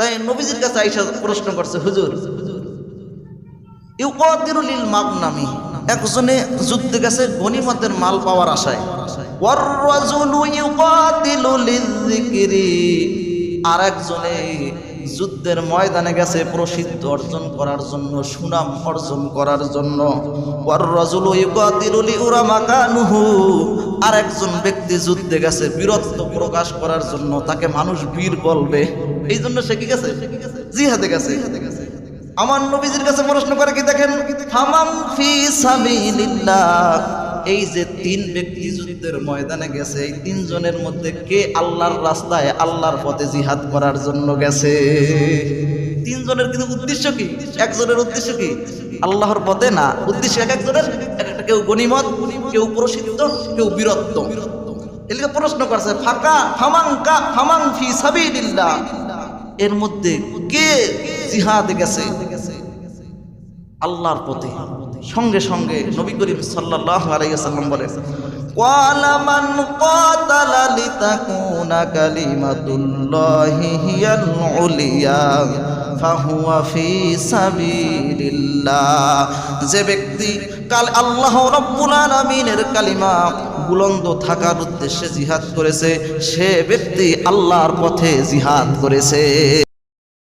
তাই নবীজির কাছে আইসা প্রশ্ন করছে, হুজুর ইউকাদিরুল মাগনামি, একজনে যুদ্ধে গেছে, গনিমতের মাল পাওয়ার আশায়। আর একজনে যুদ্ধের ময়দানে গেছে প্রসিদ্ধ অর্জন করার জন্য, সুনাম অর্জন করার জন্য। আর একজন ব্যক্তি যুদ্ধে গেছে, বীরত্ব প্রকাশ করার জন্য, তাকে মানুষ বীর বলবে। এই জন্য সে কি গেছে? জিহাদে গেছে। আমার নবীজির কাছে প্রশ্ন করে কি দেখেন? এই যে তিন ব্যক্তি যুদ্ধের ময়দানে গেছে, এই তিনজনের মধ্যে কে আল্লাহর রাস্তায় আল্লাহর পথে জিহাদ করার জন্য গেছে? তিনজনের কিন্তু উদ্দেশ্য কি? একজনের উদ্দেশ্য কি? আল্লাহর পথে না, উদ্দেশ্য এক একজনের? কেউ গনিমত কেউ প্রসিদ্ধ, কেউ বীরত্ব। এদিকে প্রশ্ন করছে, ফাঁকা, ফামাঙ্কা, ফামাং ফি এর মধ্যে কে জিহাদে গেছে? আল্লাহর পথে। সঙ্গে সঙ্গে নবী করিম সাল্লাল্লাহু আলাইহি সাল্লাম বলেন ওয়ালা মান কাতালা লিতাকুনা কালিমাতুল্লাহি হিয়াল উলিয়া ফাহুয়া ফি সাবিলিল্লাহ। যে ব্যক্তি কাল আল্লাহ রব্বুল আলামিনের কালিমা বুলন্দ থাকার উদ্দেশ্যে জিহাদ করেছে সে ব্যক্তি আল্লাহর পথে জিহাদ করেছে।